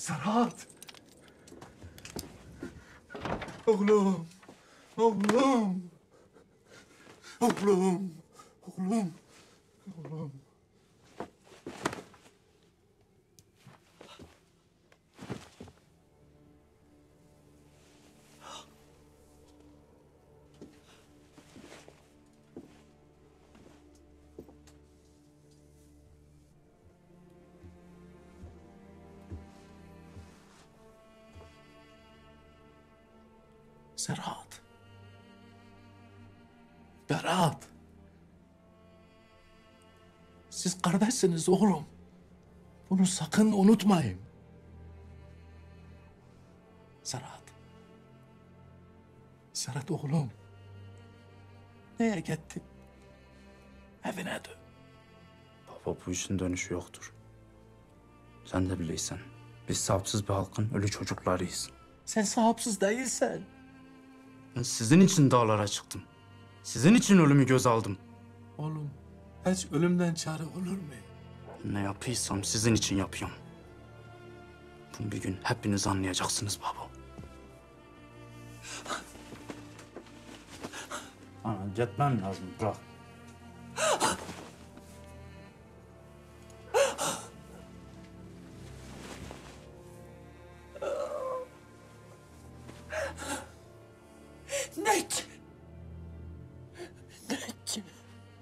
سرات. أغلوم أغلوم أغلوم أغلوم أغلوم. Serhat. Berat. Siz kardeşsiniz oğlum. Bunu sakın unutmayın. Serhat. Serhat oğlum. Neye gitti? Evine dön. Baba bu işin dönüşü yoktur. Sen de bileysen. Biz sahipsiz bir halkın ölü çocuklarıyız. Sen sahipsiz değilsen. Ben sizin için dağlara çıktım. Sizin için ölümü göz aldım. Oğlum hiç ölümden çare olur mu? Ne yapıysam sizin için yapıyorum. Bunu bir gün hepiniz anlayacaksınız baba. Ana gitmem lazım bırak.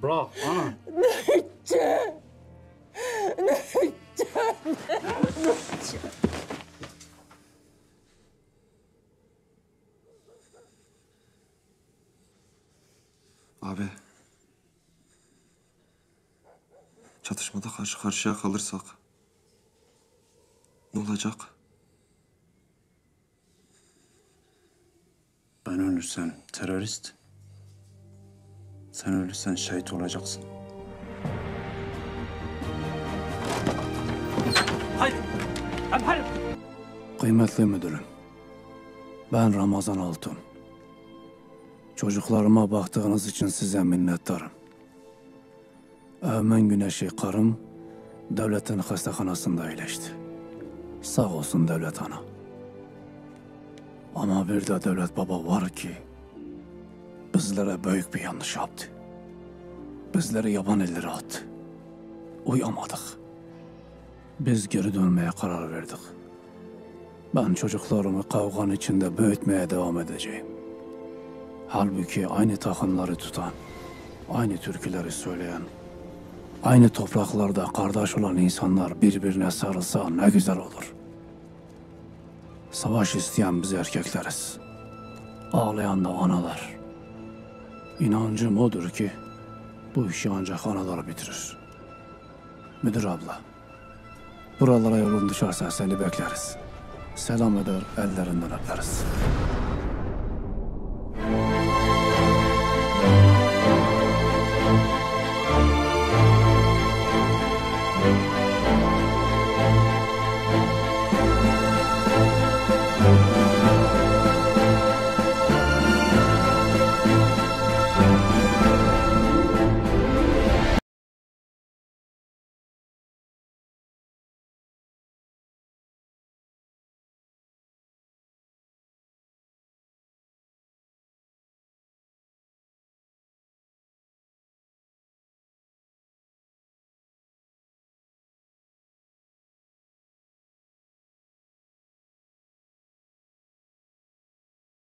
Bırak ana. Abi. Çatışmada karşı karşıya kalırsak ne olacak? Ben ölürsem terörist. Sen ölürsen şehit olacaksın. Kıymetli müdürüm, ben Ramazan Altun. Çocuklarıma baktığınız için size minnettarım. Öğmen güneşi karım devletin hastahanasında iyileşti. Sağ olsun devlet ana. Ama bir de devlet baba var ki bizlere büyük bir yanlış yaptı. Bizleri yaban ellere attı. Uyamadık. Biz geri dönmeye karar verdik. Ben çocuklarımı kavganın içinde büyütmeye devam edeceğim. Halbuki aynı takımları tutan, aynı türküleri söyleyen, aynı topraklarda kardeş olan insanlar birbirine sarılsa ne güzel olur. Savaş isteyen biz erkekleriz. Ağlayan da analar. İnancım odur ki bu işi ancak analar bitirir. Müdür abla, buralara yolun düşerse seni bekleriz. Selam eder, ellerinden öperiz.